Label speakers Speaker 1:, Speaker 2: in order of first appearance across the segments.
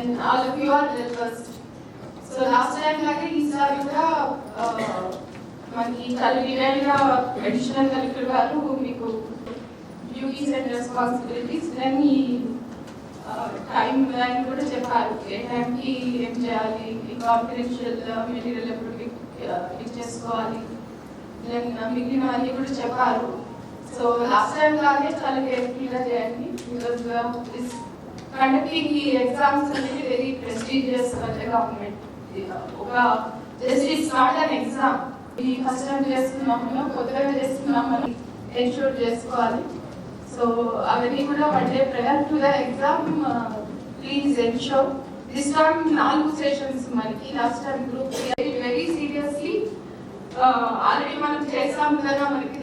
Speaker 1: Then all of you are helpers so last time లాగే ఈసారి కూడా మనకి కలిగిన అడిషనల్ కలెక్టర్ గారు మీకు డ్యూటీస్ అండ్ రెస్పాన్సిబిలిటీస్ దెన్ ఈ టైం లైన్ కూడా చెప్పారు. ఏ టైంకి ఏం చేయాలి ఈ కాన్ఫిడెన్షియల్ మెటీరియల్ ఎప్పుడు పిక్ చేసుకోవాలి దెన్ మిగిలిన అన్ని కూడా చెప్పారు. సో లాస్ట్ టైం లాగే చాలా కేర్ఫుల్ గా కండక్టింగ్ ఈ ఎగ్జామ్స్ అనేది వెరీ ప్రెస్టీజియస్ గవర్నమెంట్ ఒక just it's not an exam ఈ ఫస్ట్ టైం చేస్తున్నాము కొత్తగా చేస్తున్నామని ఎన్షూర్ చేసుకోవాలి సో అవన్నీ కూడా one prior to the exam please ensure this time నాలుగు సెషన్స్ మనకి. Last time group very seriously already మనం చేసాం కదా మనకి.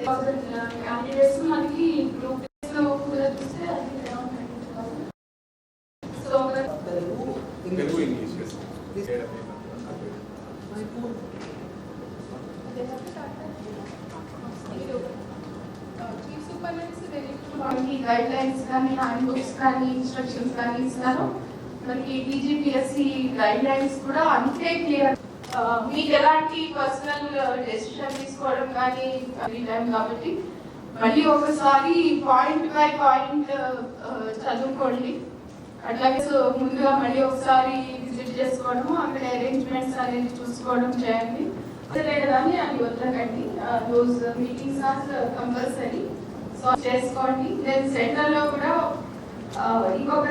Speaker 1: క్యాండిడేట్స్ మనకి గ్రూప్ కూడా చూస్తే సో
Speaker 2: తెలుగు ఇంగ్లీష్
Speaker 1: మనకి గైడ్ లైన్స్ కానీ హ్యాండ్ బుక్స్ కానీ ఇన్స్ట్రక్షన్స్ కానీ ఇస్తారు మనకి టీజీపీఎస్సి గైడ్ లైన్స్ కూడా అంతే క్లియర్ మీకు ఎలాంటి పర్సనల్ డెసిషన్ తీసుకోవడం కానీ అది టైం కాబట్టి మళ్ళీ ఒకసారి పాయింట్ బై పాయింట్ చదువుకోండి అట్లాగే సో ముందుగా మళ్ళీ ఒకసారి విజిట్ చేసుకోవడము అక్కడ అరేంజ్మెంట్స్ అనేది చూసుకోవడం చేయండి. అదే కానీ అది వదలకండి రోజు మీటింగ్స్ ఆర్ కంపల్సరీ సో చేసుకోండి. దెన్ సెంటర్లో కూడా ఆ, ఇంకొక